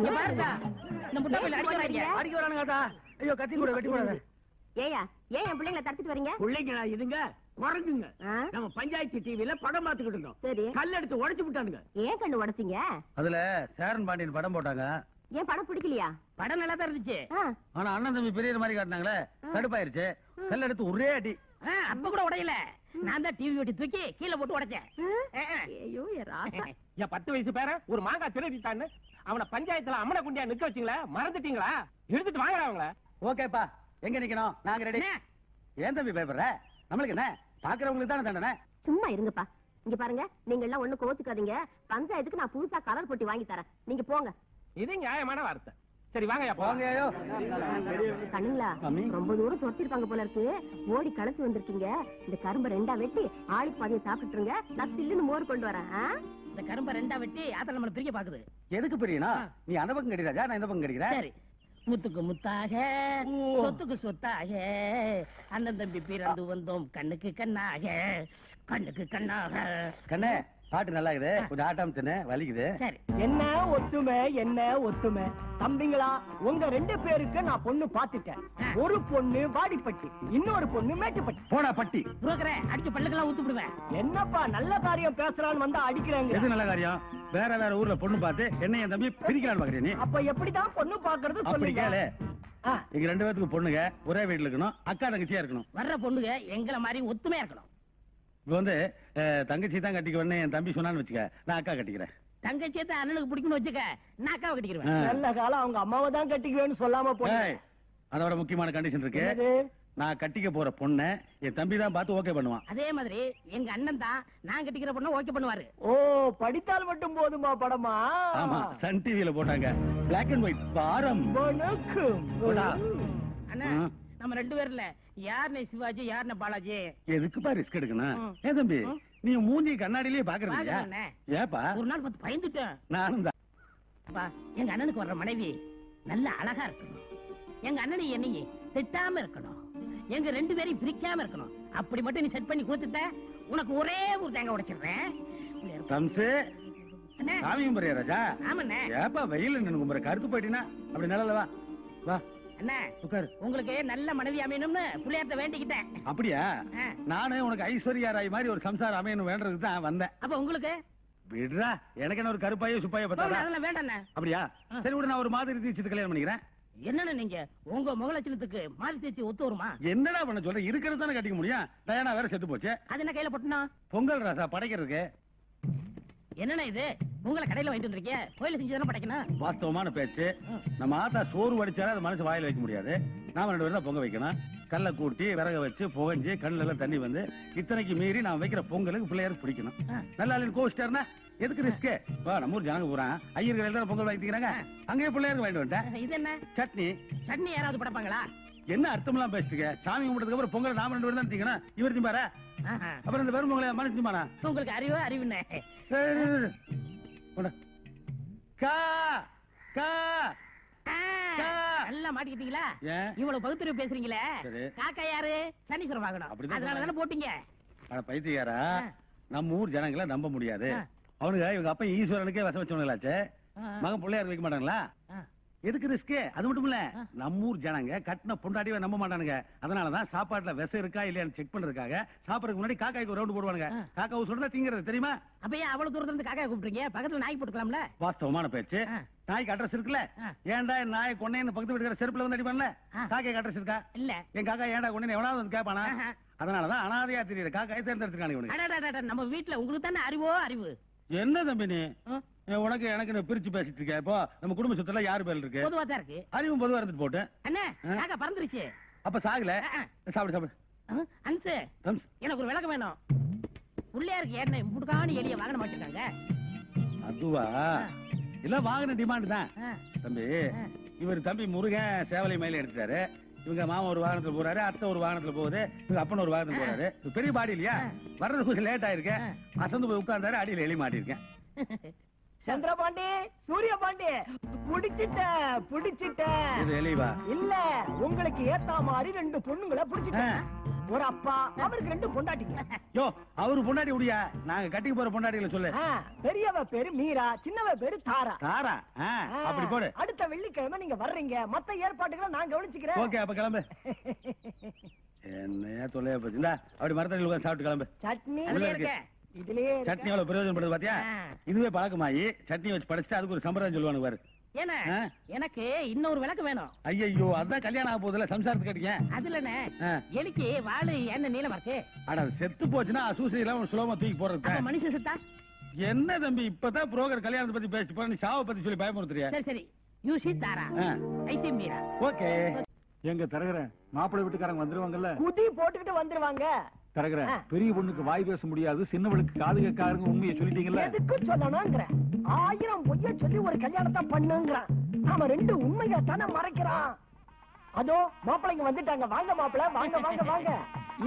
இங்க அடிக்க வராங்க அடிக்க வரானுங்க ஐயோ கத்தி கூட வெட்டி போடாத ஏயா ஏன் என் பிள்ளைங்களை தடுத்துட்டு வரீங்க? பிள்ளைங்களா இதுங்க குரங்குங்க? நம்ம பஞ்சாயத்து டிவில படம் பார்த்துக்கிட்டு இருந்தோம். சரி. கல் எடுத்து உடைச்சு விட்டானுங்க. ஏன் கண்ணு உடைச்சீங்க? அதுல சேரன் பாண்டியன் படம் போட்டாங்க. ஏன் படம் பிடிக்கலையா? படம் நல்லா தான் இருந்துச்சு. ஆனா அண்ணன் தம்பி பெரிய மாதிரி காட்டினாங்களே கடுப்பாயிருச்சு. கல் எடுத்து ஒரே அடி. அப்ப கூட உடையல. நான் தான் டிவி வெட்டி தூக்கி கீழே போட்டு உடைச்சேன். ஐயோ ராசா. என் பத்து வயசு பேர ஒரு மாங்காய் திருடிட்டான்னு அவன பஞ்சாயத்துல அம்மனை குண்டியா நிக்க வச்சீங்களா? மறந்துட்டீங்களா? எடுத்துட்டு வாங்கடா அவங்கள. ஓகேப்பா. எங்க நிக்கணும்? நாங்க ரெடி ஏன் தம்பி பயப்படுற? நம்மளுக்கு என்ன? பாக்குறவங்களுக்கு தானே தண்டனை? சும்மா இருங்கப்பா. இங்க பாருங்க நீங்க எல்லாம் ஒண்ணு கோச்சுக்காதீங்க. பஞ்சாயத்துக்கு நான் புதுசா கலர் பொட்டி வாங்கி தரேன். நீங்க போங்க. இது நியாயமான வார்த்தை. சரி வாங்கய்யா போங்க ஐயோ கண்ணுங்களா. ரொம்ப தூரம் தொட்டிருப்பாங்க போல இருக்கு. ஓடி களைச்சு வந்திருக்கீங்க. இந்த கரும்பை ரெண்டா வெட்டி ஆளுக்கு பாதியை சாப்பிட்டுருங்க நான் சில்லுன்னு மோர் கொண்டு வரேன்? இந்த கரும்பை ரெண்டா வெட்டி ஆத்தல நம்மள பிரிக்க பாக்குது. எதுக்கு பிரியனா? நீ அந்த பக்கம் கடிராஜா நான் இந்த பக்கம் கடிக்கிறேன் சரி. முத்துக்கு முத்தாக சொத்துக்கு சொத்தாக. அண்ணன் தம்பி பிறந்து வந்தோம். கண்ணுக்கு கண்ணாக. கண்ணுக்கு கண்ணாக. கண்ணே பாட்டு நல்லா இருக்குது கொஞ்சம் ஆட்டம் தின்னு வலிக்குது. சரி. என்ன ஒத்துமை என்ன ஒத்துமை? தம்பிங்களா உங்க ரெண்டு பேருக்கு நான் பொண்ணு பாத்துட்டேன் ஒரு பொண்ணு வாடிப்பட்டி இன்னொரு பொண்ணு மேட்டுப்பட்டி. போடா பட்டி. புரோக்கரே அடிச்சு பல்லுக்கெல்லாம் ஊத்து விடுவேன் என்னப்பா நல்ல காரியம் பேசுறான்னு வந்தா அடிக்கிறாங்க. எது நல்ல காரியம்? வேற வேற ஊர்ல பொண்ணு பார்த்து என்ன என் தம்பி பிரிக்கலான்னு பாக்குறிய நீ? அப்ப எப்படிதான் பொண்ணு பாக்குறது அப்படி கேளு. எங்க ரெண்டு பேத்துக்கு பொண்ணுங்க ஒரே வீட்டுல இருக்கணும் அக்கா தங்கச்சியா இருக்கணும். வர்ற பொண்ணுங்க எங்களை மாதிரி ஒத்துமையா இருக்கணும். இப்ப வந்து தங்கச்சி தான் கட்டிக்குவேன்னு என் தம்பி சொன்னான்னு வச்சுக்க நான் அக்கா கட்டிக்கிறேன். தங்கச்சியை தான் அண்ணனுக்கு பிடிக்கும்னு வச்சுக்க நான் அக்காவை கட்டிக்கிடுவேன் ஆ. நல்ல காலம் அவங்க அம்மாவை தான் கட்டிக்குவேன்னு சொல்லாம போனேன் அதோட முக்கியமான கண்டிஷன் இருக்கு. நான் கட்டிக்க போற பொண்ணை என் தம்பி தான் பார்த்து ஓகே பண்ணுவான். அதே மாதிரி எங்க அண்ணன் தான் நான் கட்டிக்கிற பொண்ணை ஓகே பண்ணுவாரு. ஓ படித்தால் மட்டும் போதுமா படமா? ஆமா சன் டிவில போட்டாங்க. பிளாக் அண்ட் ஒயிட் பாரம். அண்ணா. நம்ம ரெண்டு பேர்ல யாருன்னு சிவாஜி யாருன்னு பாலாஜி? எதுக்குப்பா ரிஸ்க் எடுக்கணும். ஏன் தம்பி. நீ மூஞ்சி கண்ணாடியிலேயே பாக்குறேண்ணே. ஏப்பா? ஒரு நாள் பார்த்து பயந்துட்டேன். நானும் தான். எங்க அண்ணனுக்கு வர்ற மனைவி நல்ல அழகா இருக்கணும். எங்க அண்ணனை என்னைய திட்டாம இருக்கணும். எங்க ரெண்டு பேரையும் பிரிக்காம இருக்கணும். அப்படி மட்டும் நீ செட் பண்ணி கொடுத்துட்ட உனக்கு ஒரே ஒரு தேங்காய் உடைச்சிடுறேன். தம்சு அண்ணே. சாமி கும்பிடுறியா ராஜா? ஆமாண்ணே. ஏப்பா வெயில் நின்று கருத்து போயிட்டீங்கன்னா அப்படி நிழல வா. உட்காரு. உங்களுக்கு நல்ல மனைவி அமையணும்னு பிள்ளையார்ட்ட வேண்டிக்கிட்டேன். அப்படியா. நானே உனக்கு ஐஸ்வர்யா ராய் மாதிரி ஒரு சம்சாரம் அமையணும் வேண்டதுக்கு தான் வந்தேன். அப்ப உங்களுக்கு? விடுறா. எனக்கு என்ன ஒரு கருப்பாயோ சுப்பாயோ பத்தாதா? அதெல்லாம் வேண்டாண்ணே அப்படியா. சரி விட நான் ஒரு மாதிரி தீட்சித்து கல்யாணம் பண்ணிக்கிறேன். என்னண்ணே நீங்க? உங்க முகலட்சணத்துக்கு மாறி தேய்ச்சி ஒத்து வருமா? என்னடா பண்ண சொல்ற? இருக்கிறது தானே கட்டிக்க முடியும். டயானா வேற செத்து போச்சு. அது என்ன கையில போட்டுனா? பொங்கல் ராசா படைக்கிறதுக்கு. என்னண்ணே இது? உங்களை கடையில வாங்கிட்டு வந்திருக்கீங்க கோயில செஞ்சு தானே படைக்கணும்? வாஸ்தவமான பேச்சு. நம்ம ஆத்தா சோறு வடிச்சாலும் அது மனசு வாயில வைக்க முடியாது. நாம ரெண்டு பேரும் பொங்க வைக்கணும். கல்லை கூட்டி விறக வச்சு புகஞ்சு கண்ணுல எல்லாம் தண்ணி வந்து இத்தனைக்கு மீறி நான் வைக்கிற பொங்கலுக்கு பிள்ளையாருக்கு பிடிக்கணும். நல்லா இல்லைன்னு கோவிச்சிட்டாருன்னா எதுக்கு ரிஸ்க் வா நம்ம ஊர் ஜனங்க போறான் ஐயர் கடையில பொங்கல் வாங்கிக்கிறாங்க அங்கேயே பிள்ளையாருக்கு வாங்கிட்டு வந்துட்டேன். இது என்ன? சட்னி. சட்னி யாராவது படைப்பாங்களா? என்ன அர்த்தம்லாம் பேசிட்டுக்க சாமி கும்பிட்டதுக்கு அப்புறம் பொங்கல் நாம ரெண்டு பேரும் தான் தீக்கணும். இவர் திம்பாரா. அப்புறம் இந்த வெறும் பொங்கலை மனசு உங்களுக்கு அறிவு கா. நல்லா மாட்டிக்கிட்டீங்களா? இவ்வளவு பகுத்தறிவு பேசுறீங்களே. காக்கா யாரு? சனீஸ்வரம் வாங்கணும். அப்படிதான் அதனால தானே போட்டீங்க. பைத்தியாரா. நம்ம ஊர் ஜனங்களை நம்ப முடியாது. ஆ. அவனுங்க இவங்க அப்பா ஈஸ்வரனுக்கே வசம் வச்சவங்களாச்சே ஆ. மகன் பிள்ளையார் வைக்க மாட்டாங்களா. எதுக்கு ரிஸ்க் அது மட்டும் இல்ல. நம்ம ஊர் ஜனங்க கட்டின பொண்டாட்டியே நம்ப மாட்டானுங்க. அதனாலதான் சாப்பாட்டுல விஷம் இருக்கா இல்லையான்னு செக் பண்றதுக்காக சாப்பிடறதுக்கு முன்னாடி காக்காய்க்கு ஒரு ரவுண்ட் போடுவானுங்க. காக்கா சொல்றதா திங்கிறது தெரியுமா? அப்ப ஏன் அவ்வளவு தூரத்துல இருந்து காக்கா கூப்பிட்டுறீங்க பக்கத்துல நாய் போட்டுக்கலாம்ல? வாஸ்தவமான பேச்சு. நாய்க்கு அட்ரஸ் இருக்குல்ல. ஏன்டா என் நாய் கொண்டேன்னு பக்கத்து வீட்டுக்கார செருப்புல வந்து அடிப்பான்ல? ஆ. காக்கைக்கு அட்ரஸ் இருக்கா? இல்ல. என் காக்கா ஏன்டா கொண்டேன்னு எவனாவது வந்து கேட்பானா. அதனாலதான் அனாதையா தெரியுற காக்காயை. அடடடட, நம்ம வீட்டுல உங்களுக்கு தானே அறிவோ அறிவு? என்ன தம்பி உனக்கு எனக்கு பிரிச்சு பேசிட்டு இருக்க இப்போ நம்ம குடும்ப சொத்துல யாரு பேர் இருக்கு? பொதுவா தான் இருக்கு. அறிவும் பொதுவா இருந்துட்டு போட்டு அண்ணே ஆ. காக்கா பறந்துருச்சு. அப்ப சாகல. சாப்பிடு சாப்பிடு. அன்சு. எனக்கு ஒரு விளக்கம் வேணும். பிள்ளையாருக்கு என்ன முடுக்கான எலிய வாங்கின மாட்டிருக்காங்க அதுவா? இல்ல வாங்கின டிமாண்ட் தான். தம்பி. இவர் தம்பி முருகன் சேவலை மயில எடுத்தாரு இவங்க மாமா ஒரு வாகனத்துல போறாரு அத்தை ஒரு வாகனத்துல போகுது இவங்க அப்பன் ஒரு வாகனத்துல போறாரு. பெரிய பாடி இல்லையா. வர்றது கொஞ்சம் லேட் ஆயிருக்கு. ஆ. அசந்து போய் உட்கார்ந்தாரு அடியில எலி மாட்டிருக்கேன் சந்திரபாண்டி சூரிய பாண்டி புடிச்சிட்டேன் புடிச்சிட்டேன் இது எலிவா இல்ல உங்களுக்கு ஏத்தா மாதிரி ரெண்டு பொண்ணுங்களை புடிச்சிட்டேன் ஒரு அப்பா அவருக்கு ரெண்டு பொண்டாட்டிங்க. யோ அவரு பொண்டாட்டி முடியா நாங்க கட்டிக்கு போற பொண்டாட்டிகளை சொல்லு. பெரியவ பேரு மீரா சின்னவ பேரு தாரா. தாரா? அப்படி போடு. அடுத்த வெள்ளிக்கிழமை நீங்க வர்றீங்க. மத்த ஏற்பாடுகளை நான் கவனிச்சுக்கிறேன். ஓகே அப்ப கிளம்பு. என்னையா தொல்லையா போச்சு. அப்படி மரத்தடியில் சாப்பிட்டு கிளம்பு. சட்னி. இதுலயே. சட்னி எவ்வளவு பிரயோஜனப்படுது பாத்தியா. இதுவே பழக்கமாயி சட்னி வச்சு படிச்சுட்டு அதுக்கு ஒரு சம்பிரதாயம் சொல்லுவானு பாரு. எனக்கு இன்னொரு விளக்கு வேணும். ஐயோ அதான் கல்யாணம் ஆக போகுதுல சம்சாரத்துக்கு அடிக்க அதுலண்ணே ஆ. எலிக்கு வாழு என்ன நீளமா இருக்கு அட செத்து போச்சுன்னா அசூசி எல்லாம் சுலபமா தூக்கி அப்ப மனுஷன் செத்தா? என்ன தம்பி இப்பதான் புரோக்கர் கல்யாணத்தை பத்தி பேசிட்டு போற நீ சாவை பத்தி சொல்லி பயமுறுத்துறியா? சரி சரி. You see Tara. Ah. I see Meera. Okay. எங்க தரகற மாப்பிள்ளை வீட்டுக்காரங்க வந்துருவாங்கல்ல? குதி போட்டுக்கிட்டு வந்துருவாங்க. பெரிய பொண்ணுக்கு வாய் பேச முடியாது சின்னவளுக்கு காது கேட்காருங்க உண்மையை சொல்லிட்டீங்கல்ல? எதுக்கு சொல்லணுங்கிற ஆயிரம் பொய்ய சொல்லி ஒரு கல்யாணத்தை பண்ணுங்கிறான். நாம ரெண்டு உண்மையை தானே மறைக்கிறான். அதோ மாப்பிள்ளைங்க வந்துட்டாங்க. வாங்க மாப்பிள வாங்க வாங்க வாங்க.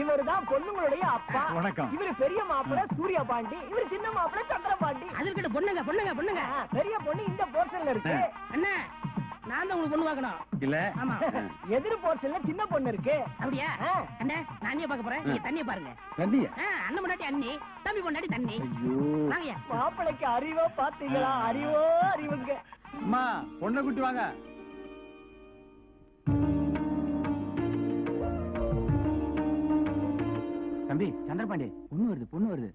இவருதான் பொண்ணுங்களுடைய அப்பா. வணக்கம். இவரு பெரிய மாப்பிள சூர்யா பாண்டி. இவரு சின்ன மாப்பிள சந்திர பாண்டி அது இருக்கட்டும் பொண்ணுங்க பொண்ணுங்க பொண்ணுங்க. பெரிய பொண்ணு இந்த போர்ஷன்ல இருக்கு. அண்ணா நான் தான் உங்களுக்கு பொண்ணு பார்க்கணும். இல்ல. ஆமா. எதிர் போர்ஷன்ல சின்ன பொண்ணு இருக்கு. அப்படியா. அண்ணா நான் பார்க்க போறேன். நீங்க தண்ணிய பாருங்க. தண்ணியா? அண்ணன் முன்னாடி அண்ணி தம்பி முன்னாடி தண்ணி. ஐயோ. வாங்கய்யா மாப்பிளைக்கு அறிவோ பாத்தீங்களா அறிவோ அறிவுங்க. அம்மா பொண்ணை குட்டி வாங்க. தம்பி சந்திரபாண்டி பொண்ணு வருது பொண்ணு வருது.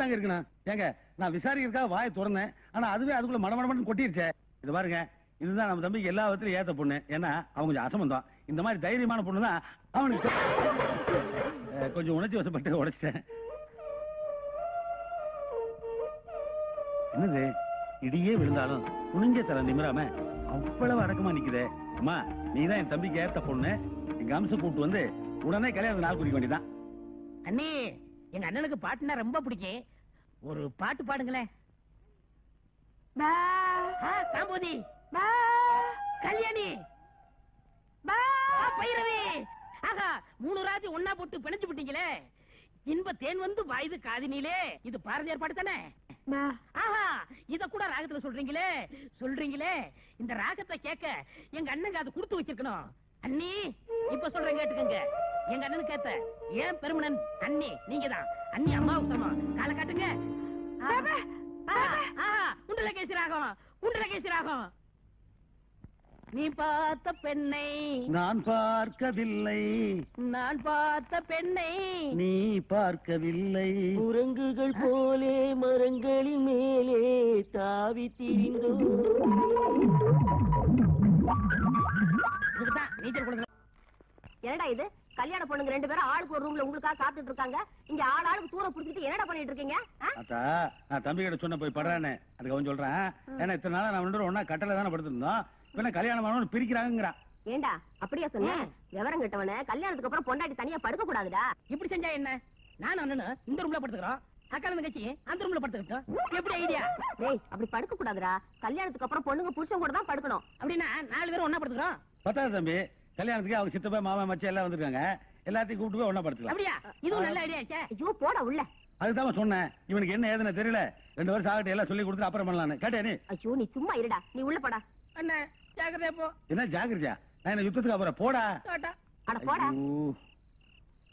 தாங்க இருக்கணும். ஏங்க நான் விசாரிக்கிறதுக்காக வாயை திறந்தேன். ஆனா அதுவே அதுக்குள்ள மடமடமன்னு கொட்டிருச்சே. இது பாருங்க இதுதான் நம்ம தம்பிக்கு எல்லா விதத்திலும் ஏத்த பொண்ணு. ஏன்னா அவங்க கொஞ்சம் அசமந்தம். இந்த மாதிரி தைரியமான பொண்ணு தான் அவனுக்கு கொஞ்சம் உணர்ச்சி வசப்பட்டு உடைச்சிட்டேன் என்னது? இடியே விழுந்தாலும் குனிஞ்ச தலை நிமிராம அவ்வளவு அடக்கமா நிக்குதே. அம்மா நீதான் என் தம்பிக்கு ஏத்த பொண்ணு. எங்க அம்சம் கூப்பிட்டு வந்து உடனே கல்யாணம் நாள் குடிக்க வேண்டியதான் அண்ணே எங்க அண்ணனுக்கு பாட்டுனா ரொம்ப பிடிக்கும். ஒரு பாட்டு பாடுங்களேன். பா கல்யாணி. பைரவி. ஆகா மூணு ராஜி ஒன்னா போட்டு பிணைஞ்சு விட்டீங்களே. இன்ப தேன் வந்து வாயுது காதினிலே. இது பாரதியார் பாட்டு தானே? ஆஹா இத கூட ராகத்துல சொல்றீங்களே. சொல்றீங்களே. இந்த ராகத்தை கேட்க எங்க அண்ணங்க அதை கொடுத்து வச்சிருக்கணும். அண்ணி இப்ப சொல்றேன் கேட்டுக்கங்க. எங்க அண்ணனுக்கு ஏத்த ஏன் பெருமனன் அண்ணி நீங்க தான் அண்ணி அம்மாவுக்கு சமம். காலை காட்டுங்க. ஆஹா, ஆஹா, ஆஹா, குண்டலகேசி ராகம் குண்டலகேசி ராகம் நீ பார்த்த பெண்ணை நான் பார்க்கவில்லை. நான் பார்த்த பெண்ணை நீ பார்க்கவில்லை. குரங்குகள் போலே மரங்களின் மேலே தாவி திரிந்தோ நீச்சல் கொடுங்க. என்னடா இது? கல்யாண பொண்ணுங்க ரெண்டு பேரும் ஆளுக்கு ஒரு ரூம்ல உங்களுக்காக காத்துட்டு இருக்காங்க. இங்க ஆள் ஆளுக்கு தூரம் புடிச்சிட்டு என்னடா பண்ணிட்டு இருக்கீங்க? அத்தா நான் தம்பி கிட்ட சொன்ன போய் படுறானே அதுக்கு அவன் சொல்றேன் ஏன்னா இத்தனை நாளா நான் ரெண்டு ஒண்ணா கட்டல தானே படுத்திருந்தோம். இப்ப கல்யாணம் ஆனவனு பிரிக்கிறாங்கிறான் ஏண்டா? அப்படியா சொன்னேன் விவரம் கெட்டவன கல்யாணத்துக்கு அப்புறம் பொண்டாட்டி தனியா படுக்க கூடாதுடா இப்படி செஞ்சா என்ன? நானும் அண்ணனும் இந்த ரூம்ல படுத்துக்கிறோம். அக்கா தங்கச்சி அந்த ரூம்ல படுத்துக்கிட்டோம். எப்படி ஐடியா டேய் அப்படி படுக்க கூடாதுடா கல்யாணத்துக்கு அப்புறம் பொண்ணுங்க புருஷன் கூட தான் படுக்கணும். அப்படின்னா நாலு பேரும் ஒண்ணா படுத்துக்கிறோம். பத்தாவது தம்பி. கல்யாணத்துக்கு அவங்க சித்தப்பா மாமா மச்சான் எல்லாம் வந்திருக்காங்க. எல்லாத்தையும் கூப்பிட்டு போய் ஒண்ணா படுத்துக்கலாம். அப்படியா? இதுவும் நல்ல ஐடியா ஆச்சே. ஐயோ போடா உள்ள. அதுதான் சொன்னேன். இவனுக்கு என்ன ஏதுன்னு தெரியல. ரெண்டு வருஷம் ஆகட்டும் எல்லாம் சொல்லி கொடுத்துட்டு அப்புறம் பண்ணலான்னு கேட்டே நீ. ஐயோ நீ சும்மா இருடா. நீ உள்ள போடா. அண்ணன் ஜாக்கிரதையா போ. என்ன ஜாக்கிரதையா? நான் என்ன யுத்தத்துக்கு அப்புறம் போடா? அட போடா.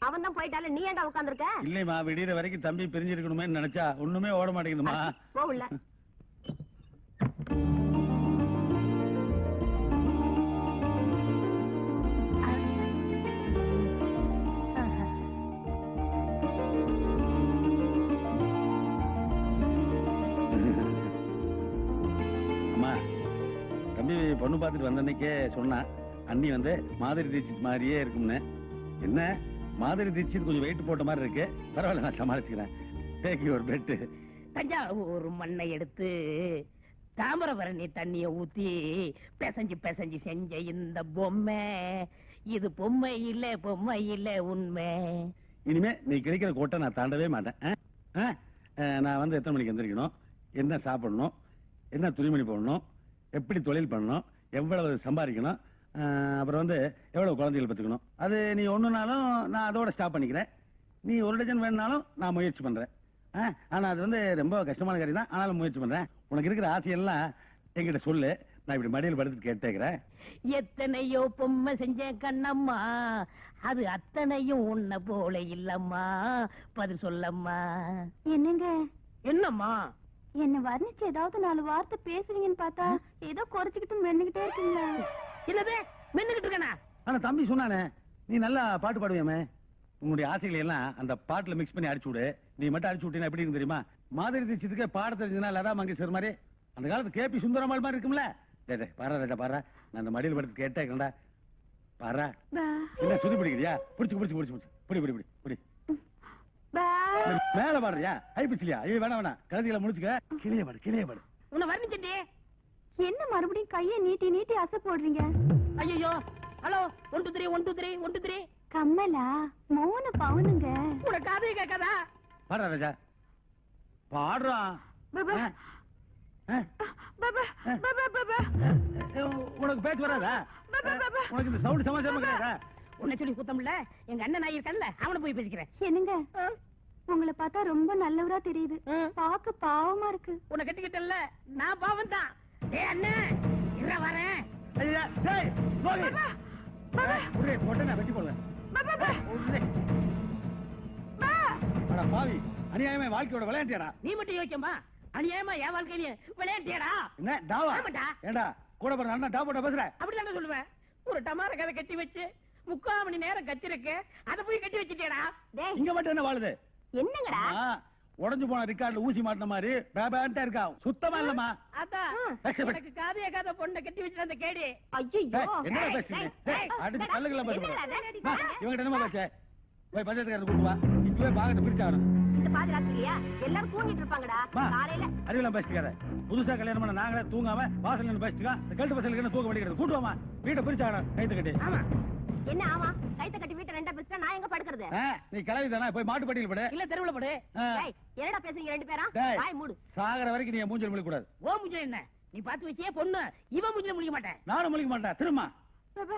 அவன் தான் போயிட்டால நீ ஏன்டா உட்கார்ந்திருக்க? இல்லைம்மா விடியற வரைக்கும் தம்பி பிரிஞ்சிருக்கணுமே நினைச்சா ஒண்ணுமே ஓட மாட்டேங்குதுமா போ உள்ள. பொண்ணு பார்த்துட்டு வந்த அன்னைக்கே சொன்னான் அண்ணி வந்து மாதிரி தீட்சித் மாதிரியே இருக்கும்னு. என்ன? மாதிரி தீட்சித் கொஞ்சம் வெயிட் போட்ட மாதிரி இருக்கு. பரவாயில்ல நான் சமாளிச்சுக்கிறேன். டேக் யுவர் பெட் தஞ்சாவூர் மண்ணை எடுத்து தாமிரபரணி தண்ணிய ஊத்தி பிசைஞ்சு பிசைஞ்சு செஞ்ச இந்த பொம்மை இது பொம்மை இல்ல பொம்மை இல்ல உண்மை. இனிமே நீ கிடைக்கிற கோட்டை நான் தாண்டவே மாட்டேன்? ஆ? ஆ, நான் வந்து எத்தனை மணிக்கு எந்திரிக்கணும்? என்ன சாப்பிடணும்? என்ன துணிமணி போடணும்? எப்படி தொழில் பண்ணணும் எவ்வளவு சம்பாதிக்கணும் அப்புறம் வந்து எவ்வளவு குழந்தைகள் பத்துக்கணும் அது நீ ஒண்ணுனாலும் நான் அதோட ஸ்டாப் பண்ணிக்கிறேன். நீ ஒரு டஜன் வேணுனாலும் நான் முயற்சி பண்றேன். ஆ, ஆனா அது வந்து ரொம்ப கஷ்டமான காரியம் தான். ஆனாலும் முயற்சி பண்றேன். உனக்கு இருக்கிற ஆசையெல்லாம் என்கிட்ட சொல்லு. நான் இப்படி மடியில் படுத்து கேட்டேக்கிறேன். எத்தனையோ பொம்மை செஞ்சேன் கண்ணம்மா. அது அத்தனையும் உன்னை போல இல்லம்மா. பதில் சொல்லம்மா. என்னங்க? என்னம்மா? என்ன வர்ணிச்சு ஏதாவது நாலு வார்த்தை பேசுவீங்கன்னு பார்த்தா ஏதோ குறைச்சுக்கிட்டு மென்னுகிட்டே இருக்கீங்க என்னது மென்னுகிட்டு இருக்கனா? ஆனா தம்பி சொன்னானே நீ நல்லா பாட்டு பாடுவியாமே? உன்னுடைய ஆசைகளை எல்லாம் அந்த பாட்டுல மிக்ஸ் பண்ணி அடிச்சு விடு. நீ மட்டும் அடிச்சு விட்டீங்கன்னா எப்படி இருக்கும் தெரியுமா? மாதிரி தீட்சித்துக்கே பாட தெரிஞ்சதுன்னா லதா மங்கேஷ்கர் மாதிரி. அந்த காலத்து கேபி சுந்தரமால் மாதிரி இருக்கும்ல? டேய், பாரா ராஜா பாரா நான் அந்த மடியில் படுத்து கேட்டேன்டா பாரா என்ன சுதி பிடிக்கிறியா? பிடிச்சு பிடிச்சு பிடிச்சு பிடிச்சு. பிடி பிடி பிடி. மேல பாடுறியா? ஹை பிச்சிலியா ஐயோ வேணாம் வேணாம். கழுதியில முடிச்சுக்க. கிளிய பாடு கிளிய பாடு. உன்னை வர்ணிச்சே என்ன மறுபடியும் கையை நீட்டி நீட்டி அசை போடுறீங்க? ஐயோ hello one two three one two three one two three கம்மலா மூணு பவுனுங்க. உனக்கு காதே கேட்காதா? பாடுறா ராஜா. பாடுறான் பாபா. ஆ? ஆ? பாபா, பாபா, பாபா. ஏ, உனக்கு பேச்சு வராதா? உனக்கு இந்த சவுண்ட் சமாச்சாரம் கிடையாதா உன்னை சொல்லி குத்தம்ல எங்க அண்ணன் நான் இருக்கேன்ல அவனை போய் பேசிக்கிறேன். என்னங்க? உங்களை பார்த்தா ரொம்ப நல்லவரா தெரியுது. ம். பார்க்க பாவமா இருக்கு. உன்னை கட்டிக்கிட்டல்ல நான் பாவம் தான். ஏ அண்ணன் இற வரேன் வெட்டி போடுவேன். பாவி, அநியாயமா வாழ்க்கையோட விளையாட்டியாடா? நீ மட்டும் யோசிக்கம்பா அநியாயமா என் வாழ்க்கையில விளையாட்டியடா? என்ன டாவா. ஏண்டா கூட பிறந்த அண்ணன் டா போட்ட பேசுற? அப்படிதானே சொல்லுவேன். ஒரு டமார கதை கட்டி வச்சு முக்கால் மணி நேரம் கத்திருக்கு அதை போய் கட்டி வச்சுட்டியடா? டேய் இங்க மட்டும் என்ன வாழுது? என்னங்கடா? உடைஞ்சு போன ரிக்கார்ட்ல ஊசி மாட்டின மாதிரி பேபான்ட்டா இருக்கா? சுத்தமா இல்லம்மா. அதான். எனக்கு காதைய காத பொண்ணை கட்டி வச்சுட்டு அந்த கேடி. ஐயோ டேய், என்னடா பேசுறீங்க? டேய், அடிச்சு பல்லுக்கெல்லாம் பேச இவங்க என்னமா பேச்ச. போய் பஞ்சாயத்துக்காரர் கூட்டு வா இப்பவே பாகத்தை பிரிச்சாகணும். இந்த பாதுகாக்கலையா எல்லாரும் தூங்கிட்டு இருப்பாங்கடா. காலையில. அறிவெல்லாம் புதுசா கல்யாணம் பண்ண நாங்களே தூங்காம வாசல்ல நின்னு பேசிட்டு இந்த கழுத்து பசங்களுக்கு என்ன தூக்க வேண்டியது கூட்டு வாமா வீட்டை பிரிச்சாகணும் கைத்து கட்டி. ஆமா. என்ன ஆமா? கைத்த கட்டி நான் எங்க படுக்கிறது? நீ கிளவி தானே போய் மாட்டு பட்டியல் படு. இல்ல தெருவுல போடு. என்னடா பேசுறீங்க ரெண்டு பேரா. வாய் மூடு. சாகர வரைக்கும் நீ மூஞ்சில் முழிக்க கூடாது ஓ முஜில என்ன? நீ பார்த்து வச்சியே பொண்ணு. இவன் முஜில முடிக்க மாட்டேன். நானும் முழிக்க மாட்டேன். திரும்ப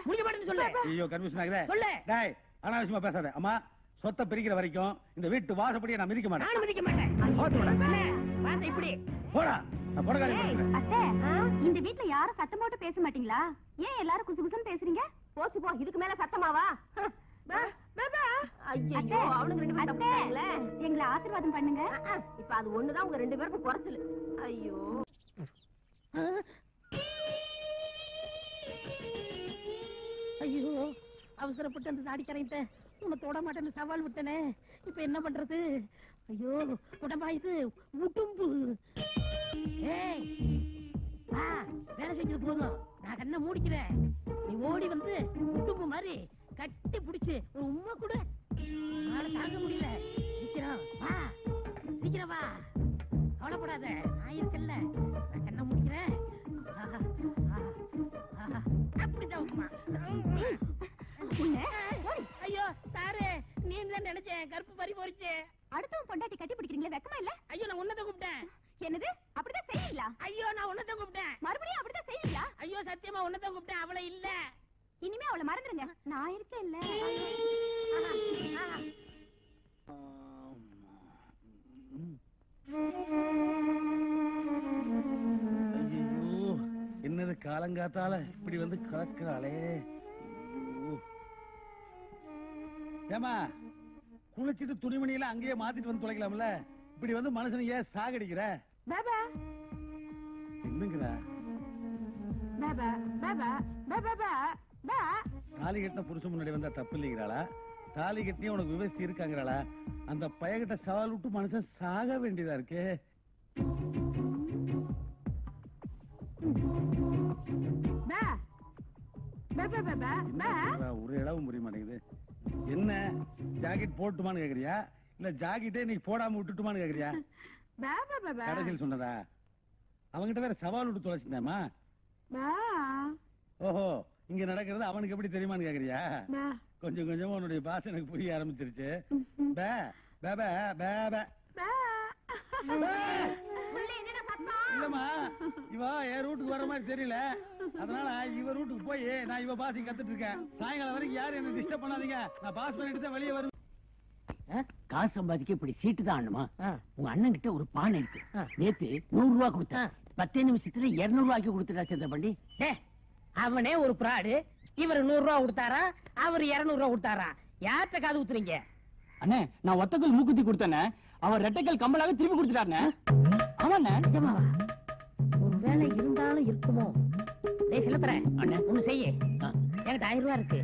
முடிக்க மாட்டேன்னு சொல்லு. ஐயோ கன்ஃபியூஷன் ஆகுதே. சொல்லு. டேய் அனாவசியமா பேசாத. அம்மா சொத்தை பிரிக்கிற வரைக்கும் இந்த வீட்டு வாசப்படியை நான் மிதிக்க மாட்டேன். நானும் மிதிக்க மாட்டேன். வாசம் இப்படி. போடா. நான் பொடகாரி பண்ணுறேன் அத்தை இந்த வீட்ல யாரும் சத்தம் போட்டு பேச மாட்டீங்களா? ஏன் எல்லாரும் குசு குசுன்னு பேசுறீங்க? போச்சு போ இதுக்கு மேல சத்தமாவா? எங்களை ஆசீர்வாதம் பண்ணுங்க. இப்ப அது ஒண்ணுதான் உங்க ரெண்டு பேருக்கும் குறைச்சல். ஐயோ. ஐயோ அவசரப்பட்டு அந்த தாடி கரையிட்ட உன்னை தொட மாட்டேன்னு சவால் விட்டனே. இப்ப என்ன பண்றது? ஐயோ உடம்பா இது உடும்பு. வேலை செஞ்சது போதும். நான் கண்ணை மூடிக்கிறேன். நீ ஓடி வந்து உடும்பு மாதிரி கட்டி பிடிச்சு ஒரு உம்மா கூட. தாங்க முடியல. சீக்கிரம் வா. சீக்கிரம் வா. கவலைப்படாத. நான் இருக்கல்ல நான் கண்ணை முடிக்கிறேன். ஐயோ தாரு நீ நினைச்சேன். கருப்பு பறி போறிச்சு அடுத்தவன் பொண்டாட்டி கட்டி பிடிக்கிறீங்களே வெக்கமா இல்ல? ஐயோ நான் உன்னதான் காலங்காத்தால இப்படி வந்து கலக்குறாளே. ஏம்மா குளிச்சிட்டு துணிமணியில அங்கேயே மாத்திட்டு வந்து தொலைக்கலாம்ல? இப்படி வந்து மனுஷனை ஏன் சாகடிக்கிற? பாபா. என்னங்கிற பாபா பாபா பாபா பா பா தாலி கட்டின புருஷன் முன்னாடி வந்தா தப்பு இல்லைங்கிறாளா? தாலி கட்டினே உனக்கு விவசாயம் இருக்காங்கிறாளா? அந்த பயகிட்ட சவால் விட்டு மனுஷன் சாக வேண்டியதா இருக்கே? ஒரு இடம் புரிய மாட்டேங்குது. என்ன ஜாக்கெட் போட்டுமான்னு கேக்குறியா? இல்ல ஜாக்கெட்டே நீ போடாம விட்டுட்டுமான்னு கேக்குறியா? பே, பே, பே, பே. கடைசியில் சொன்னதா? அவன்கிட்ட வேற சவால் விட்டு தொலைச்சிருந்தாமா? பே, ஓஹோ இங்க நடக்கிறது அவனுக்கு எப்படி தெரியுமான்னு கேக்குறியா. கொஞ்சம் கொஞ்சமா உன்னுடைய பாச எனக்கு புரிய ஆரம்பிச்சிருச்சு. பே பே பே பே இல்லம்மா. இவ என் ரூட்டுக்கு வர மாதிரி தெரியல. அதனால இவ ரூட்டுக்கு போய் நான் இவ பாசி கத்துட்டு இருக்கேன். சாயங்காலம் வரைக்கும் யாரும் என்ன டிஸ்டர்ப் பண்ணாதீங்க. நான் பாஸ் பண்ணிட்டு தான் வெளியே வருவேன். காசு சம்பாதிக்க இப்படி சீட்டு தான் ஆடணுமா உங்க அண்ணன் கிட்ட ஒரு பானை இருக்கு. நேத்து நூறு ரூபாய் கொடுத்தேன் பத்தே நிமிஷத்துல இருநூறு ரூபாய்க்கு கொடுத்துட்டா சந்திரபாண்டி. அவனே ஒரு பிராடு இவர் நூறு ரூபா கொடுத்தாரா? அவர் இருநூறு ரூபா கொடுத்தாரா? யார்கிட்ட காது ஊத்துறீங்க அண்ணே நான் ஒத்தக்கல் மூக்குத்தி கொடுத்தேனே. அவர் ரெட்டைக்கல் கம்பளாவே திருப்பி கொடுத்துட்டாருண்ணே. ஆமாண்ணே. ஒருவேளை இருந்தாலும் இருக்குமோ? டேய் ஒண்ணு செய்ய. என்கிட்ட ஆயிரம் ரூபாய் இருக்கு.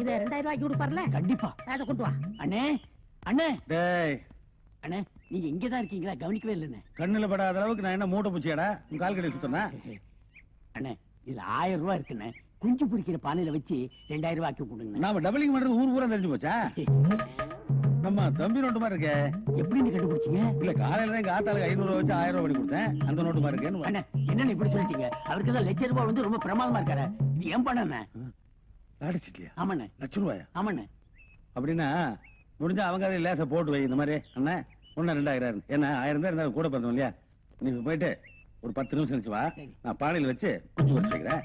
இத ரெண்டாயிரம் ரூபாய்க்கு கொடுப்பார்ல கண்டிப்பா. அதை கொண்டு வா. அண்ணே. அண்ணே. டேய். அண்ணே நீங்க இங்கதான் இருக்கீங்களா? கவனிக்கவே இல்லைண்ணே. கண்ணுல படாத அளவுக்கு நான் என்ன மூட்டை பூச்சியாடா? உன் கால் கடையில் சுத்தனா அண்ணே இதுல ஆயிரம் ரூபாய் இருக்குண்ணே. குஞ்சு பிடிக்கிற பானையில வச்சு ரெண்டாயிரம் ரூபாய்க்கு கொடுங்க நாம டபுளிங் பண்றது ஊர் பூரா தெரிஞ்சு போச்சா? நம்ம தம்பி நோட்டு மாதிரி இருக்கே. எப்படின்னு கண்டுபிடிச்சீங்க? இல்ல காலையில தான் எங்க ஆத்தாளுக்கு ஐநூறு ரூபாய் வச்சு ஆயிரம் ரூபாய் பண்ணி கொடுத்தேன். அந்த நோட்டு மாதிரி இருக்கேன்னு அண்ணே என்னன்னு இப்படி சொல்லிட்டீங்க? அவருக்கு தான் லட்ச ரூபாய் வந்து ரொம்ப பிரமாதமா இருக்காரு. இது ஏன் பண்ணண்ணே அடிச்சிட்டியா? ஆமாண்ணே. லட்ச ரூபாயா? ஆமாண்ணே. அப்படின்னா முடிஞ்சா அவங்க அதை லேசா போட்டு வை இந்த மாதிரி. அண்ணன் ஒண்ணு ரெண்டாயிரம் ஏன்னா ஆயிரம் தான் இருந்தாலும் கூட பிறந்தோம் இல்லையா? நீ போயிட்டு ஒரு பத்து நிமிஷம் கழிச்சு வா. நான் பானையில வச்சு குஞ்சு வச்சு வைக்கிறேன்.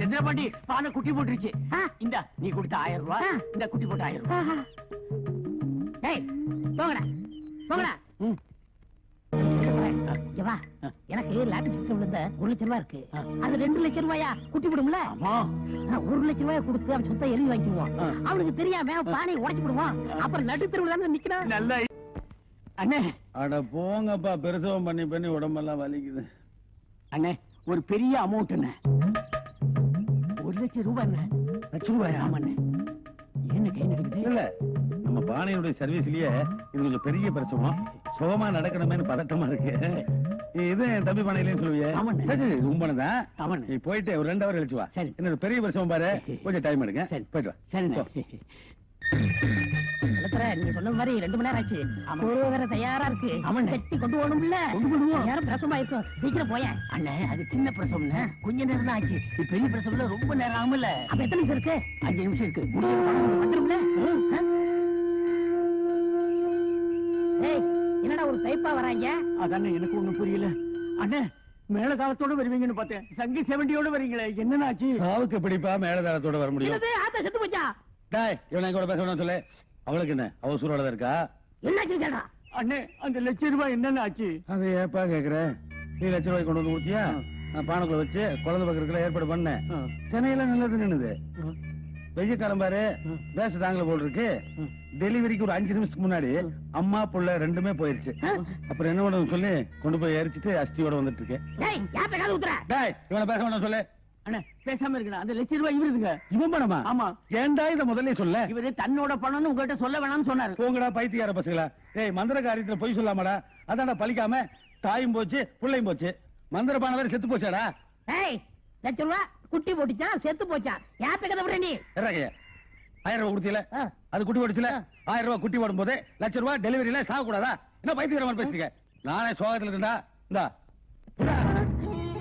சந்திரபாண்டி பானை குட்டி போட்டுருச்சு. இந்த நீ கொடுத்த ஆயிரம் ரூபாய் இந்த குட்டி போட்ட ஆயிரம் ரூபாய் போங்கடா. போங்கடா. ம். இங்க வா எனக்கு லாட்டரி சிஸ்டம் விழுந்த ஒரு லட்சம் ரூபாய் இருக்கு. அது ரெண்டு லட்சம் ரூபாயா? குட்டி விடும்ல? ஆமா. நான் ஒரு லட்சம் ரூபாய் கொடுத்து அவன் சொத்தை எழுதி வாங்கிக்குவான். ஆ. அவனுக்கு தெரியாம அவன் பானையை உடைச்சு விடுவான். அப்புறம் நடுத்தருவுல தானே நிக்கிறான் நல்ல அண்ணே. அட போங்கப்பா பெருசவம் பண்ணி பண்ணி உடம்பெல்லாம் வலிக்குது. அண்ணே ஒரு பெரிய அமௌண்ட் அண்ணே. ஒரு லட்சம் ரூபாய் அண்ணே. லட்ச ரூபாயா? ஆமாண்ணே. என்ன கை நடக்குது? இல்ல. நம்ம பானையுடைய சர்வீஸ்லயே இது கொஞ்சம் பெரிய பிரச்சனை சுகமா நடக்கணுமேனு பதட்டமா இருக்கு. இது என் தம்பி பானையிலேயும் சொல்லுவியே. சரி, சரி, ஆமாண்ணே. நீ போயிட்டு ஒரு ரெண்டு ஹவர் கழிச்சு வா. சரி. என்னோட பெரிய பிரச்சனை பாரு. கொஞ்சம் டைம் எடுங்க. சரி. போயிட்டு வா. செலுத்துற நீங்க சொன்ன மாதிரி ரெண்டு மணி நேரம் ஆச்சு. ஒரு வேற தயாரா இருக்கு. ஆமாண்ணே. கட்டி கொண்டு போகணும்ல. கொண்டு போடுவோம். நேரம் பிரசவமா இருக்கும். சீக்கிரம் போயேன். அண்ணே அது சின்ன பிரசவம்ண்ணே. கொஞ்ச நேரம் தான் ஆச்சு பெரிய பிரசவம்ல ரொம்ப நேரம் ஆகல அப்ப எத்தனை நிமிஷம் இருக்கு? அஞ்சு நிமிஷம் இருக்கு. வந்துரும்ல. என்னடா ஒரு டைப்பா வராங்க? அதானே எனக்கு ஒண்ணும் புரியல. அண்ணே மேல காலத்தோட வருவீங்கன்னு பார்த்தேன். சங்கி செவண்டியோட வரீங்களே என்னென்ன ஆச்சு சாவுக்கு பிடிப்பா மேலதாரத்தோட வர முடியும்? ஆத்த செத்து போச்சா? டாய் இவனை கூட பேச வேணாம் சொல்லு. அவளுக்கு என்ன அவ தான் இருக்கா? என்னாச்சு கேட்டா அண்ணே அந்த லட்சம் ரூபாய் என்னென்ன ஆச்சு அது ஏப்பா கேக்குற? நீ லட்ச ரூபாய் கொண்டு வந்து ஊத்தியா நான் பானைக்குள்ள வச்சு குழந்தை பக்கத்துல ஏற்பாடு பண்ணேன். சென்னையில நல்லது நின்னுது. காலம் பாரு பேச தாங்கள போல் இருக்கு. டெலிவரிக்கு ஒரு அஞ்சு நிமிஷத்துக்கு முன்னாடி அம்மா புள்ள ரெண்டுமே போயிருச்சு. அப்புறம் என்ன பண்ணணும் சொல்லி கொண்டு போய் எரிச்சிட்டு அஸ்தியோட வந்துட்டு இருக்கேன். இவனை பேச வேணாம் சொல்லு. பேசாம இருக்கணும். அந்த லட்சம் ரூபாய் இவருதுங்க இவன் பணமா? ஆமா. இத முதல்ல சொல்ல? இவரு தன்னோட பணம்னு உங்ககிட்ட சொல்ல வேணாம்னு சொன்னாரு. போங்கடா பைத்தியார பசங்களா. ஏய் மந்திர காரியத்துல பொய் சொல்லாமடா. அதான்டா பலிக்காம தாயும் போச்சு புள்ளையும் போச்சு. மந்திர பானை வேற செத்து போச்சாடா? ஏய் குட்டி போட்டுச்சான் செத்து போச்சான் யார்ட்ட கதை விடுற நீ? ஆயிரம் ரூபாய் கொடுத்தீல. அது குட்டி போடுச்சுல ஆயிரம் ரூபாய் குட்டி போடும் போது லட்ச ரூபாய் டெலிவரியில சாக கூடாதா என்ன பைத்தியக்கிற மாதிரி பேசுறீங்க? நானே சோகத்துல இருந்தா இந்தா.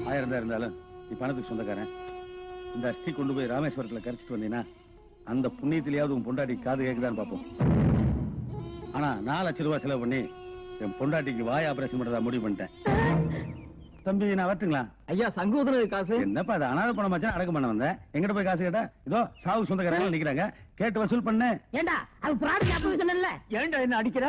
ஆயிரம் தான் இருந்தாலும் நீ பணத்துக்கு சொந்தக்காரன். இந்த அஸ்தி கொண்டு போய் ராமேஸ்வரத்துல கரைச்சிட்டு வந்தீங்கன்னா அந்த புண்ணியத்திலேயாவது உன் பொண்டாட்டி காது கேக்குதான்னு பார்ப்போம் ஆனா நாலு லட்ச ரூபாய் செலவு பண்ணி என் பொண்டாட்டிக்கு வாய் ஆபரேஷன் பண்றதா முடிவு பண்ணிட்டேன். தம்பி நான் வரட்டுங்களா? ஐயா சங்கோதர காசு என்னப்பா அது அனாதை பணம் மச்சான் அடக்கம் பண்ண வந்தேன் எங்கிட்ட போய் காசு கேட்டா இதோ சாவு சொந்தக்காரங்க நிக்கிறாங்க. கேட்டு வசூல் பண்ணு. ஏண்டா அவன் பிராடு ஞாபகம் சொன்னல ஏன்டா என்ன அடிக்கிற?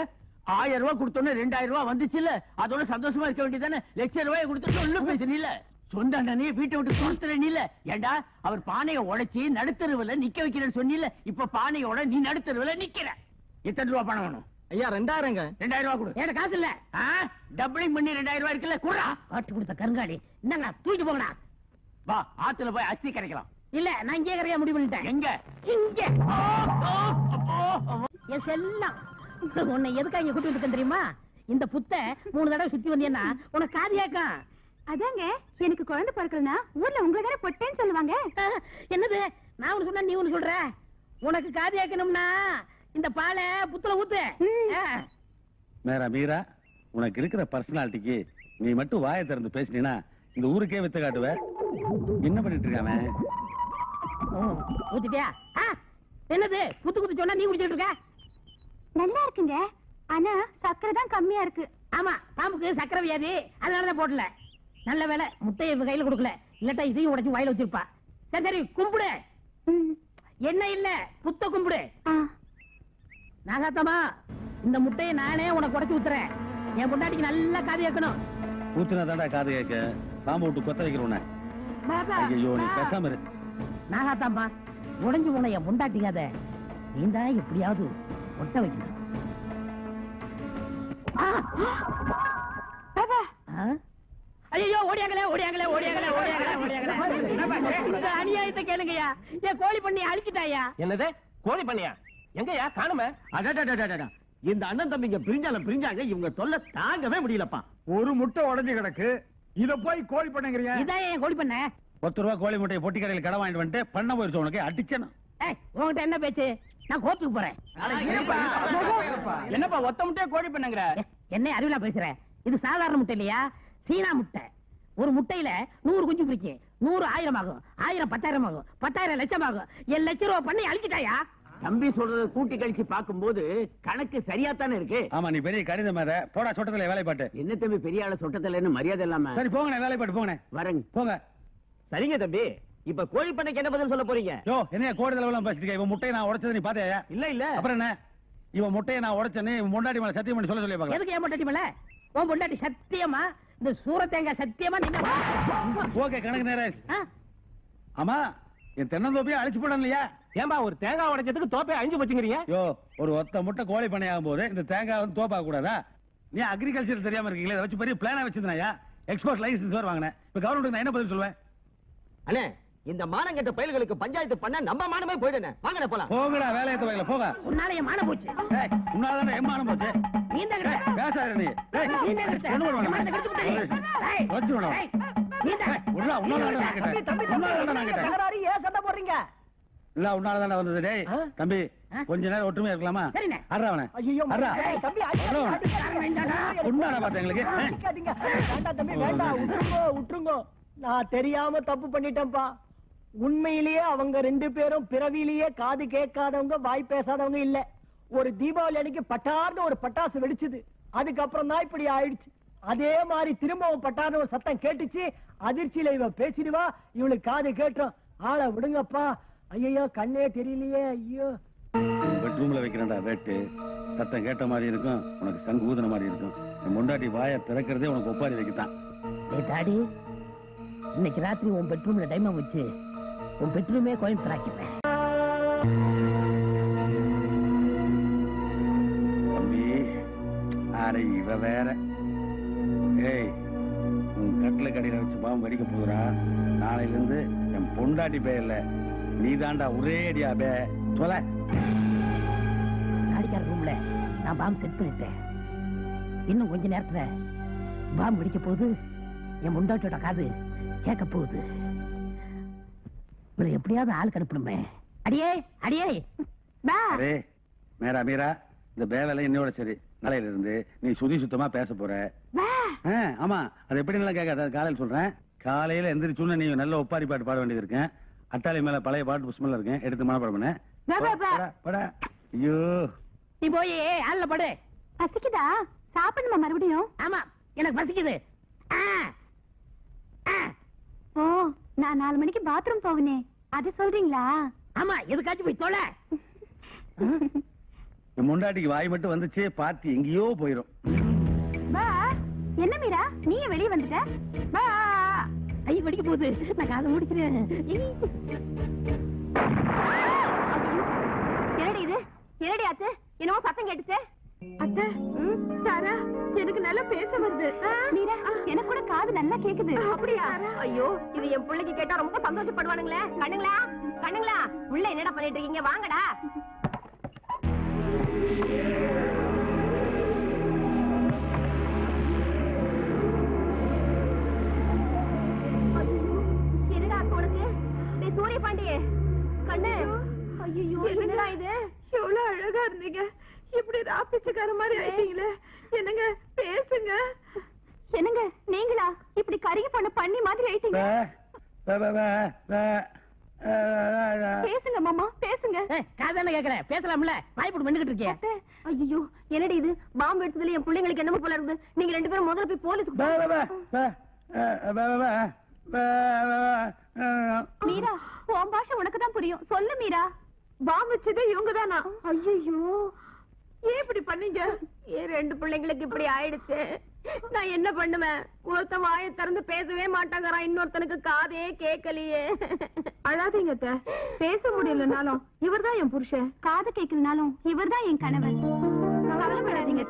ஆயிரம் ரூபாய் கொடுத்தோன்னு ரெண்டாயிரம் ரூபாய் வந்துச்சுல்ல? அதோட சந்தோஷமா இருக்க வேண்டியதானே லட்சம் ரூபாய் கொடுத்து சொல்லு. பேசுறீல சொந்த அண்ணனே வீட்டை விட்டு துரத்துற நீல. ஏண்டா அவர் பானையை உடைச்சி நடுத்தருவுல நிக்க வைக்கிறேன்னு சொன்னீல இப்ப பானையோட நீ நடுத்தருவுல நிக்கிற. எத்தனை ரூபாய் பணம் வேணும். ஐயா ரெண்டாயிரங்க. ரெண்டாயிரம் ரூபாய் கொடு. ஏட காசு இல்ல. டபுளிங் பண்ணி ரெண்டாயிரம் ரூபாய் இருக்குல்ல குடா காட்டு கொடுத்த கருங்காலி. என்னங்க தூக்கிட்டு போங்கடா வா ஆத்துல போய் அஸ்தி கிடைக்கலாம் இல்ல நான் இங்கே கரையா முடிவு பண்ணிட்டேன். எங்க? இங்க. என் செல்லம். உன்னை எதுக்காக இங்க கூட்டி வந்துருக்கேன் தெரியுமா? இந்த புத்த மூணு தடவை சுத்தி வந்தீங்கன்னா உனக்கு காது கேட்கும். அதாங்க எனக்கு குழந்தை பிறக்கலனா ஊர்ல உங்களை தானே பொட்டேன்னு சொல்லுவாங்க. என்னது? நான் ஒண்ணு சொன்னா நீ ஒண்ணு சொல்ற? உனக்கு காது கேட்கணும்னா இந்த பாலை புத்துல ஊத்து. மேரா மீரா உனக்கு இருக்கிற பர்சனாலிட்டிக்கு நீ மட்டும் வாயை திறந்து பேசினீனா இந்த ஊருக்கே வித்த காட்டுவ. என்ன பண்ணிட்டு இருக்காம ஊத்திட்டியா? ஆ, என்னது? குத்து குத்து சொன்னா நீ குடிச்சிட்டு இருக்க? நல்லா இருக்குங்க. ஆனா சக்கரை தான் கம்மியா இருக்கு. ஆமா பாம்புக்கு சக்கரை வியாதி. அதனாலதான் போடல. நல்ல வேலை முட்டையை கையில கொடுக்கல. இல்லட்டா இதையும் உடைச்சு வாயில வச்சிருப்பா சரி சரி கும்பிடு. என்ன இல்ல புத்த கும்பிடு. ஆ, நாகாத்தமா இந்த முட்டையை நானே உனக்கு உடைச்சு ஊத்துறேன். என் பொண்டாட்டிக்கு நல்லா காது கேட்கணும். ஊத்துனா தாண்டா காது கேட்க. பாம்பு விட்டு கொத்த வைக்கிறவன ஐயோ நீ பேசாம இரு. நாகாத்தாம்பா உடைஞ்சு போன என் பொண்டாட்டிக்காத. நீந்தா எப்படியாவது ஒட்ட வைக்கணும்? ஐயோ ஓடியாங்களே ஓடியாங்களே ஓடியாங்களே ஓடியாங்களே அநியாயத்தை கேளுங்கய்யா. என் கோழி பண்ணி அழிச்சிட்டாயா என்னது? கோழி பண்ணியா? எங்கயா காணுமே. இந்த அண்ணன் தம்பிங்க பிரிஞ்சாலும் பிரிஞ்சாங்க இவங்க தொல்லை தாங்கவே முடியலப்பா ஒரு முட்டை உடைஞ்சு கிடக்கு இத போய் கோழி பண்ணுங்கிறியா இதான் என் கோழி பண்ண பத்து ரூபா கோழி முட்டையை பொட்டி கடையில் கடை வாங்கிட்டு வந்துட்டு பண்ண போயிருச்சு உனக்கு அடிச்சணும் ஏய் உன்கிட்ட என்ன பேச்சு நான் கோர்ட்டுக்கு போறேன் என்னப்பா ஒத்த முட்டையா கோழி பண்ணுங்கிற என்ன அறிவிலா பேசுற இது சாதாரண முட்டை இல்லையா சீனா முட்டை ஒரு முட்டையில நூறு குஞ்சு பிடிக்கும் நூறு ஆயிரம் ஆகும் ஆயிரம் பத்தாயிரம் ஆகும் பத்தாயிரம் லட்சம் ஆகும் என் லட்சம் ரூபாய் பண்ணி அழிச்சிட்டாயா தம்பி சொல்றத கூட்டி கழிச்சு பார்க்கும்போது கணக்கு சரியா தானே இருக்கு. ஆமா நீ பெரிய கடிதம் மேல போடா சொட்டத்துல வேலை பாட்டு என்ன தம்பி பெரிய ஆள சொட்டத்தில்னு மரியாதை இல்லாம? சரி போங்கண்ணே வேலை பாட்டு போங்கண்ணே வரேங்க. போங்க. சரிங்க தம்பி இப்ப கோழி பண்ணைக்கு என்ன பதில் சொல்ல போறீங்க? யோ என்ன கோடி தலைவலாம் பேசிட்டு? இவன் முட்டையை நான் உடைச்சது நீ பாத்தியா இல்ல இல்ல. அப்புறம் என்ன? இவன் முட்டையை நான் உடைச்சேன்னு இவன் முண்டாடி மேல சத்தியம் பண்ணி சொல்ல சொல்லி பாக்கலாம் எதுக்கு என் பொண்டாட்டி மேல? உன் பொண்டாட்டி சத்தியமா? இந்த சூர தேங்காய் சத்தியமா நின்ன ஓகே கணக்கு நேரேஷ் ஆமா என் தென்னந்தோப்பியை அழிச்சு போடணும் இல்லையா ஏன்பா ஒரு தேங்காய் உடைச்சதுக்கு தோப்பை அழிஞ்சு போச்சுங்கிறீங்க யோ ஒரு ஒத்த முட்டை கோழி பண்ணை ஆகும் போது இந்த தேங்காய் வந்து தோப்பாக கூடாதா? நீ அக்ரிகல்ச்சர் தெரியாம இருக்கீங்களே இதை வச்சு பெரிய பிளானா வச்சிருந்தாயா எக்ஸ்போர்ட் லைசன்ஸ் வேற வாங்கினேன். இப்ப கவர்மெண்ட் நான் என்ன பதில் சொல்லுவேன் அண்ணே இந்த மானங்கெட்ட பயல்களுக்கு பஞ்சாயத்து பண்ண நம்ம மானமே போயிடுனே வாங்கண்ணே போலாம். போங்கடா வேலையை துவைக்கல போக உன்னால என் மானம் போச்சு. ஏய், உன்னாலதானே எம்மானம் போச்சு? நீ தான் கெடுத்த. பேசாத நீ. ஏய், நீ தான். ஒண்ணு மானத்தை கெடுத்து விட்ட. ஏய், நீ தான். உன்னால நான் கேட்டேன். உன்னால நான் கேட்டேன். போடுறீங்க இல்ல உன்னால தானே வந்தது. டேய்? தம்பி? கொஞ்ச நேரம் ஒற்றுமையா இருக்கலாமா. அறா அவனை. ஐயோ அறா தம்பி. உண்மையாடா பார்த்தா எங்களுக்கு. வேண்டாம் தம்பி வேண்டாம். விட்டுருங்கோ விட்டுருங்கோ நான் தெரியாம தப்பு பண்ணிட்டேன்ப்பா. உண்மையிலேயே அவங்க ரெண்டு பேரும் பிறவியிலேயே காது கேட்காதவங்க வாய் பேசாதவங்க இல்ல. ஒரு தீபாவளி அன்னைக்கு பட்டார்னு ஒரு பட்டாசு வெடிச்சுது. அதுக்கப்புறம் தான் இப்படி ஆயிடுச்சு. அதே மாதிரி திரும்பவும் பட்டார்னு ஒரு சத்தம் கேட்டுச்சு. அதிர்ச்சியில இவ பேசிடுவா. இவளுக்கு காது கேட்டோம் ஆளை விடுங்கப்பா. ஐயோ கண்ணே தெரியலையே ஐயோ. பெட்ரூம்ல வைக்கிறேன்டா வேட்டு. சத்தம் கேட்ட மாதிரி இருக்கும். உனக்கு சங்கு ஊதுன மாதிரி இருக்கும். என் முண்டாட்டி வாயை திறக்கிறதே உனக்கு ஒப்பாரி வைக்கத்தான். டாடி இன்னைக்கு ராத்திரி உன் பெட்ரூம்ல டைமண்ட் வச்சு உன் பெட்ரூமே கோயில் ஆக்கிடுறேன் தம்பி அட இவ வேற. ஏய் உன் கட்டில கடையில வச்சு பாம்பு வெடிக்க போகுறா நாளையில இருந்து என் பொண்டாட்டி பேர்ல நீ தாண்டா ஒரே அடியா பே. சொல்ல நாடிக்கார ரூம்ல நான் பாம்பு செட் பண்ணிட்டேன். இன்னும் கொஞ்ச நேரத்துல பாம்பு வெடிக்க போகுது. என் முண்டாட்டியோட காது கேட்க போகுது. இவளை எப்படியாவது ஆள் அனுப்பணுமே. அடியே அடியே. அரே மேரா மீரா இந்த பேவலை என்னோட சரி. நாளையில இருந்து நீ சுதி சுத்தமா பேச போற. ஆமா. அது எப்படி நல்லா கேட்காத? காலையில சொல்றேன். காலையில எந்திரிச்சுன்னு நீ நல்ல ஒப்பாரி பாட்டு பாட வேண்டியது இருக்கேன் அட்டாளி மேல பழைய பாட்டு புஷ்மல்ல இருக்கேன் எடுத்து மனப்பாடம் பண்ண. ஐயோ. நீ போய் ஆள்ல படு. பசிக்குதா? சாப்பிடணுமா மறுபடியும்? ஆமா எனக்கு பசிக்குது. ஓ நான் நாலு மணிக்கு பாத்ரூம் போகனே அது சொல்றீங்களா? ஆமா எதுக்காச்சும் போய் தொலை. முண்டாட்டிக்கு வாய் மட்டும் வந்துச்சு பார்ட்டி எங்கேயோ போயிரும். பா என்ன மீரா? நீ வெளியே வந்துட்ட? ஐ வெடிக்க போகுது. நான் காதை முடிக்கிறேன். என்னடி இது? என்னடி ஆச்சு? என்னவோ சத்தம் கேட்டுச்சே. அத்தை சாரா எனக்கு நல்லா பேச வருது. மீரா எனக்கு கூட காது நல்லா கேக்குது. அப்படியா? ஐயோ இது என் பிள்ளைக்கு கேட்டா ரொம்ப சந்தோஷப்படுவானுங்களே. கண்ணுங்களா? கண்ணுங்களா? உள்ள என்னடா பண்ணிட்டு இருக்கீங்க? வாங்கடா. பாண்டியே கண்ணு ஐயோ என்னடா இது எவ்வளவு அழகா இருந்தீங்க இப்படி ராப்பிச்சக்கார மாதிரி ஆயிட்டீங்களே என்னங்க பேசுங்க என்னங்க நீங்களா இப்படி கருகி போன பண்ணி மாதிரி ஆயிட்டீங்க. பேசுங்க மாமா பேசுங்க ஏய், காதானே கேக்குறேன் பேசலாம்ல வாய்ப்புட்டு பண்ணிக்கிட்டு இருக்கே ஐயோ என்னடி இது பாம்பு வெடிச்சதுல என் பிள்ளைங்களுக்கு என்னமோ போல இருந்து நீங்க ரெண்டு பேரும் முதல்ல போய் போலீஸ்க்கு மீரா உன் பாஷை உனக்கு தான் புரியும். சொல்லு மீரா. பாம்பு வச்சதே இவங்க தானா ஐயோ ஏன் இப்படி பண்ணீங்க? ஏன் ரெண்டு பிள்ளைங்களுக்கு இப்படி ஆயிடுச்சு? நான் என்ன பண்ணுவேன்? ஒருத்தன் வாயை திறந்து பேசவே மாட்டாங்கறான். இன்னொருத்தனுக்கு காதே கேட்கலையே. அழாதீங்க. பேச முடியலனாலும் இவர்தான் என் புருஷன். காது கேட்கலனாலும் இவர்தான் என் கணவன். கவலைப்படாதீங்க.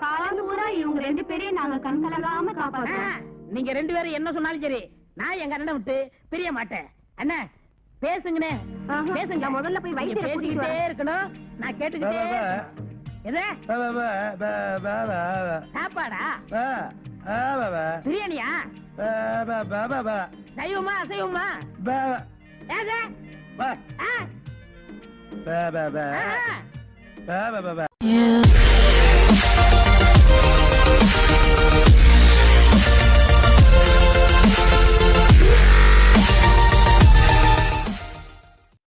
காலம் பூரா இவங்க ரெண்டு பேரையும் நாங்க கண் கலங்காம ஆ, காப்பாத்துறோம் நீங்க ரெண்டு பேரும் என்ன சொன்னாலும் சரி. நான் எங்க அண்ணனை விட்டு பிரிய மாட்டேன் அண்ணா பேசுங்கண்ணே பேசுங்க முதல்ல போய் வைத்தியரை பேசிக்கிட்டே. இருக்கணும் நான் கேட்டுக்கிட்டே எது. சாப்பாடா பிரியாணியா சைவமா அசைவமா ஏது